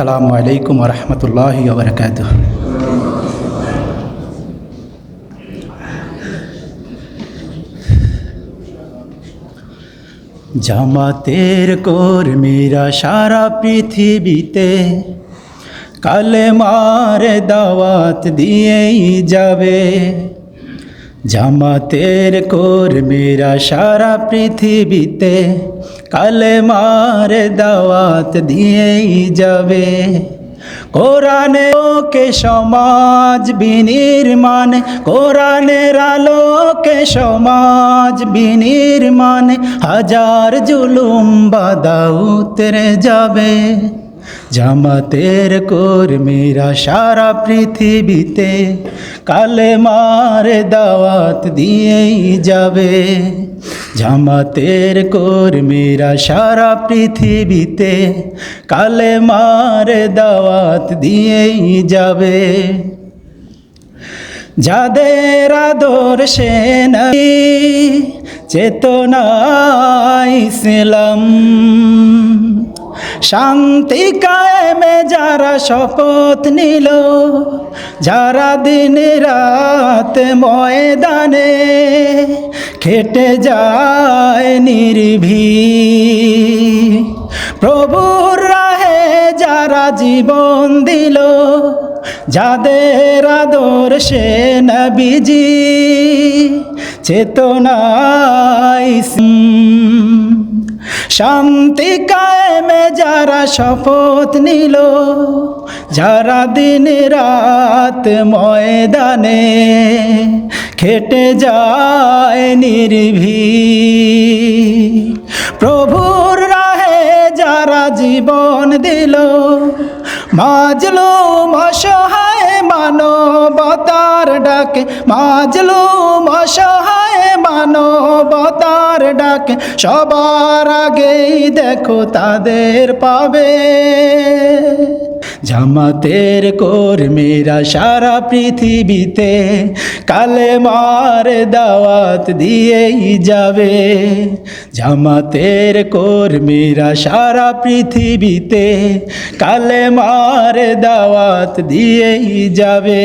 আসসালামু আলাইকুম রহমতুল্লাহ বরকাত জামাতের কর্মীরা সারা পৃথিবীতে কালে মারে দাওয়াত দিয়েই যাবে। জামাতের কর্মীরা সারা পৃথিবীতে কালে মার দাওয়াত দিয়েই যাবে। কোরআনে ওকে সমাজ বিনির্মাণ, কোরআনের আলোকে সমাজ বিনির্মাণ হাজার জুলুম বাদা উতরে যাবে। জামাতের কর্মীরা সারা পৃথিবীতে কালে মার দাওয়াত দিয়েই যাবে। জামাতের কর্মীরা সারা পৃথিবীতে কালে মার দাওয়াত দিয়েই যাবে। যাদের আদর্শে নাই চেতনা ইসলাম শান্তি কায়েমে যারা শপথ নিল, যারা দিন রাত ময়দানে খেটে যায় নির্ভী প্রভুর রাহে যারা জীবন দিল, যাদের আদর্শে নবীজি, চেতনায় শান্তি কায়েমে যারা শপথ নিল, যারা দিন রাত ময়দানে খেটে যায় নির্ভী প্রভুর রাহে যারা জীবন দিল মাজলো অসহায় মানবতার ডাকে। মাজলো অসহায় মানবতার ডাকে, সবার আগেই দেখো তাদের পাবে। জামাতের কর্মীরা সারা পৃথিবীতে কালে মার দাওয়াত দিয়েই যাবে। জামাতের কর্মীরা সারা পৃথিবীতে কালে মার দাওয়াত দিয়েই যাবে।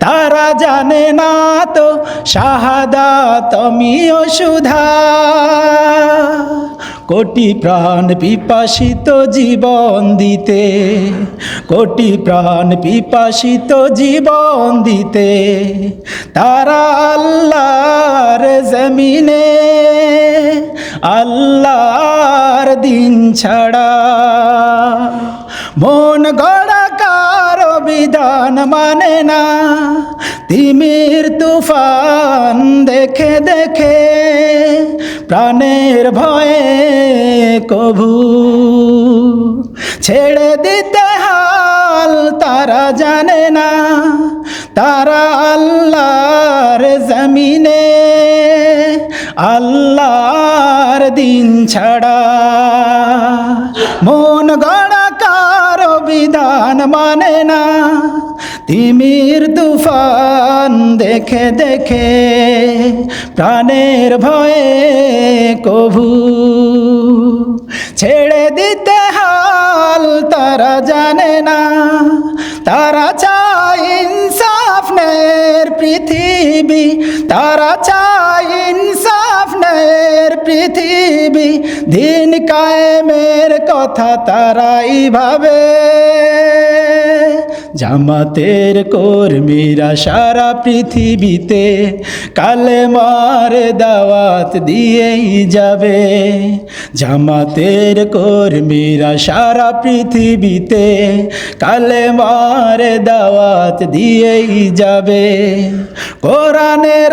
তারা জানে না তো শাহাদা তুমিও সুধা কোটি প্রাণ পিপাসিত জীবন দিতে, কোটি প্রাণ পিপাসিত জীবন দিতে, তারা আল্লাহর জমিনে, আল্লাহর দিন ছাড়া। মন গড়া বিধান মানে না। তিমির তুফান দেখে দেখে প্রাণের ভয়ে কভু। ছেড়ে দিতে হাল তারা জানে না। তারা আল্লাহর জমিনে। আল্লাহর দিন ছাড়া। বিধান মানে না তিমির তুফান দেখে দেখে, প্রাণের ভয়ে কভু। ছেড়ে দিতে হাল তারা জানে না তারা চায় ইনসাফ নের পৃথিবী, তারা চায় পৃথিবী, দিন কায়েমের কথা তারাই ভাবে। জামাতের কর্মীরা সারা পৃথিবীতে কালে মার দাওয়াত দিয়েই যাবে। জামাতের কর্মীরা সারা পৃথিবীতে কালে মার দাওয়াত দিয়েই যাবে। কোরআনের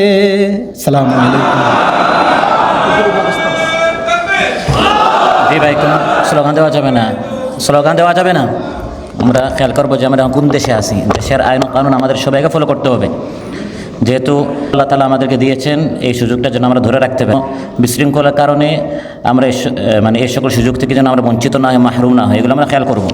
সালাম জি ভাই, কোনো স্লোগান দেওয়া যাবে না? স্লোগান দেওয়া যাবে না? আমরা খেয়াল করব যে আমরা কোন দেশে আছি। দেশের আইন কানুন আমাদের সবাইকে ফলো করতে হবে। যেহেতু আল্লাহ তালা আমাদেরকে দিয়েছেন, এই সুযোগটা যেন আমরা ধরে রাখতে পারি। বিশৃঙ্খলার কারণে আমরা মানে এই সকল সুযোগ থেকে যেন আমরা বঞ্চিত না হয় মাহরুম না হয়, এগুলো আমরা খেয়াল করব।